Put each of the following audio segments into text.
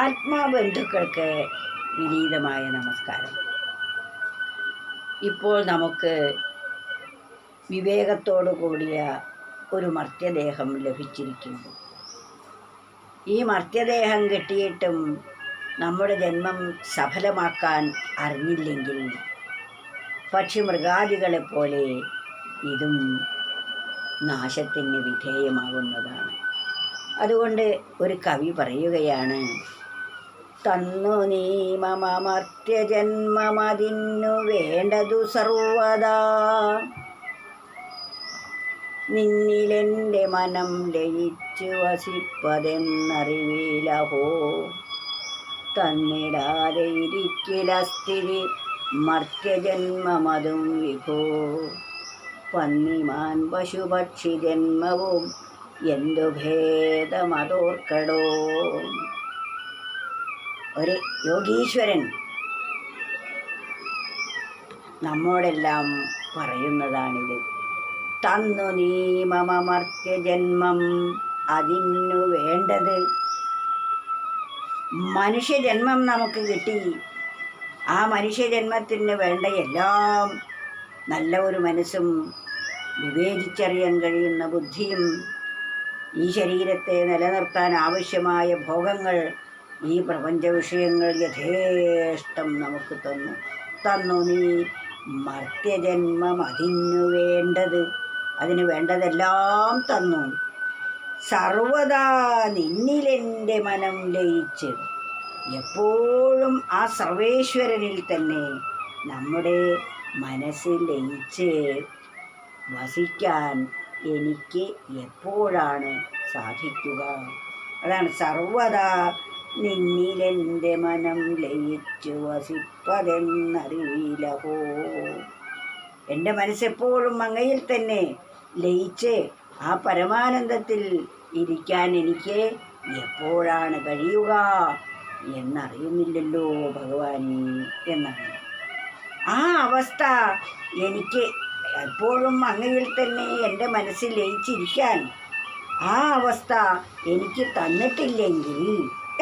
ആത്മാബന്ധുക്കൾക്ക് വിനീതമായ നമസ്കാരം. ഇപ്പോൾ നമുക്ക് വിവേകത്തോടു കൂടിയ ഒരു മർത്യദേഹം ലഭിച്ചിരിക്കുന്നു. ഈ മർത്യദേഹം കിട്ടിയിട്ടും നമ്മുടെ ജന്മം സഫലമാക്കാൻ അറിഞ്ഞില്ലെങ്കിൽ പക്ഷി മൃഗാദികളെപ്പോലെ ഇതും നാശത്തിന് വിധേയമാകുന്നതാണ്. അതുകൊണ്ട് ഒരു കവി പറയുകയാണ് തന്നു നീ മമ വേണ്ടതു സർവദാ. നിന്നിലെന്റെ മനം ലയിച്ചു വസിപ്പതെന്നറിവിലഹോ. തന്നിടാതെ ഇരിക്കില സ്ഥിതി മർത്യജന്മമതും വിഭോ. പന്നിമാൻ പശുപക്ഷി ജന്മവും എന്തു ഭേദമതോർക്കടോ. ഒരു യോഗീശ്വരൻ നമ്മോടെല്ലാം പറയുന്നതാണിത്. തന്നു നീ ജന്മം അതിനു വേണ്ടത്. മനുഷ്യജന്മം നമുക്ക് കിട്ടി. ആ മനുഷ്യജന്മത്തിന് വേണ്ട എല്ലാം നല്ല ഒരു മനസ്സും വിവേചിച്ചറിയാൻ കഴിയുന്ന ബുദ്ധിയും ഈ ശരീരത്തെ നിലനിർത്താൻ ആവശ്യമായ ഭോഗങ്ങൾ ഈ പ്രപഞ്ച വിഷയങ്ങൾ യഥേഷ്ടം നമുക്ക് തന്നു. തന്നു നീ മർത്യജന്മം അതിനു വേണ്ടത്. അതിന് വേണ്ടതെല്ലാം തന്നു. സർവദാ നിന്നിലെന്റെ മനം ലയിച്ച് എപ്പോഴും ആ സർവേശ്വരനിൽ തന്നെ നമ്മുടെ മനസ്സിൽ ലയിച്ച് വസിക്കാൻ എനിക്ക് എപ്പോഴാണ് സാധിക്കുക? അതാണ് സർവദാ നിന്നിലെന്റെ മനം ലയിച്ചു വസിപ്പതെന്നറിയിലഹോ എന്റെ മനസ്സെപ്പോഴും മങ്ങയിൽ തന്നെ ലയിച്ച് ആ പരമാനന്ദത്തിൽ ഇരിക്കാൻ എനിക്ക് എപ്പോഴാണ് കഴിയുക എന്നറിയുന്നില്ലല്ലോ ഭഗവാനെ എന്നാണ്. ആ അവസ്ഥ എനിക്ക് എപ്പോഴും അങ്ങയിൽ തന്നെ എന്റെ മനസ്സിൽ ലയിച്ചിരിക്കാൻ ആ അവസ്ഥ എനിക്ക് തന്നിട്ടില്ലെങ്കിൽ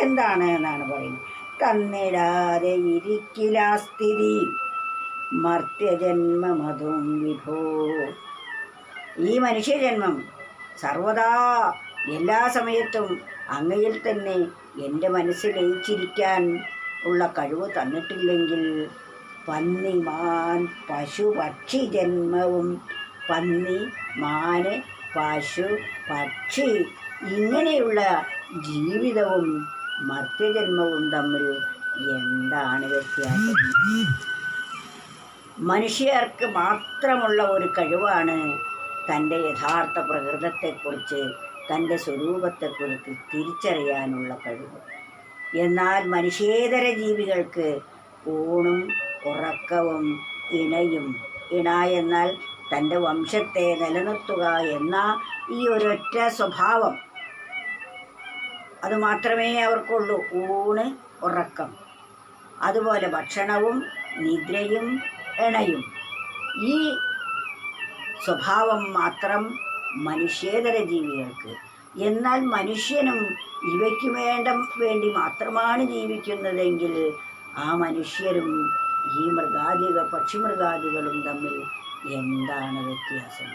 എന്താണ് എന്നാണ് പറയുന്നത്? തന്നിടാതെ ഇരിക്കില്ല സ്ഥിതി. മർത്യജന്മമതും വിഭോ. ഈ മനുഷ്യജന്മം സർവദാ എല്ലാ സമയത്തും അങ്ങയിൽ തന്നെ എന്റെ മനസ്സിൽ ലയിച്ചിരിക്കാൻ ഉള്ള കഴിവ് തന്നിട്ടില്ലെങ്കിൽ പന്നി മാൻ പശു പക്ഷി ജന്മവും പന്നി മാന് പശു പക്ഷി ഇങ്ങനെയുള്ള ജീവിതവും മർത്യജന്മവും തമ്മിൽ എന്താണ് വ്യത്യാസം? മനുഷ്യർക്ക് മാത്രമുള്ള ഒരു കഴിവാണ് തന്റെ യഥാർത്ഥ പ്രകൃതത്തെക്കുറിച്ച് തന്റെ സ്വരൂപത്തെക്കുറിച്ച് തിരിച്ചറിയാനുള്ള കഴിവ്. എന്നാൽ മനുഷ്യേതര ജീവികൾക്ക് ഊണും ഉറക്കവും ഇണയും ഇണ എന്നാൽ തന്റെ വംശത്തെ നിലനിർത്തുക എന്ന ഈ ഒരൊറ്റ സ്വഭാവം അത് മാത്രമേ അവർക്കുള്ളൂ. ഊണ് ഉറക്കം. അതുപോലെ ഭക്ഷണവും നിദ്രയും ഇണയും ഈ സ്വഭാവം മാത്രം മനുഷ്യേതര ജീവികൾക്ക്. എന്നാൽ മനുഷ്യനും ഇവയ്ക്ക് വേണ്ട വേണ്ടി മാത്രമാണ് ജീവിക്കുന്നതെങ്കിൽ ആ മനുഷ്യരും ഈ മൃഗാദിക പക്ഷിമൃഗാദികളും തമ്മിൽ എന്താണ് വ്യത്യാസം?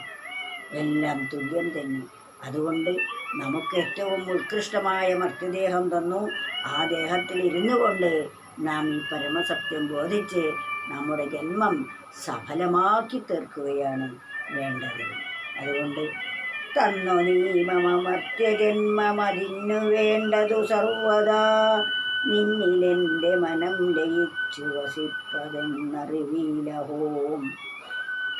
എല്ലാം തുല്യം തന്നെ. അതുകൊണ്ട് നമുക്ക് ഏറ്റവും ഉത്കൃഷ്ടമായ മർത്യദേഹം തന്നു. ആ ദേഹത്തിൽ ഇരുന്നു കൊണ്ട് നാം ഈ പരമസത്യം ബോധിച്ച് നമ്മുടെ ജന്മം സഫലമാക്കി തീർക്കുകയാണ് വേണ്ടത്. അതുകൊണ്ട് തന്നു നീ മമ മർത്യജന്മമതിന്നു വേണ്ടതു സർവദാ. നിന്നിലെന്റെ മനം ലയിച്ചു വസിപ്പതെന്നറിവീലഹോം.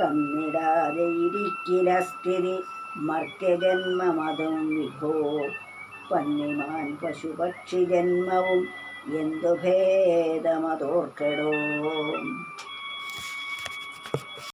തന്നിടാതെ ഇരിക്കില സ്ഥിതി. മർത്യജന്മമതും വിഭോ. പന്നിമാൻ പശുപക്ഷി ജന്മവും എന്തു ഭേദമതോർക്കടോ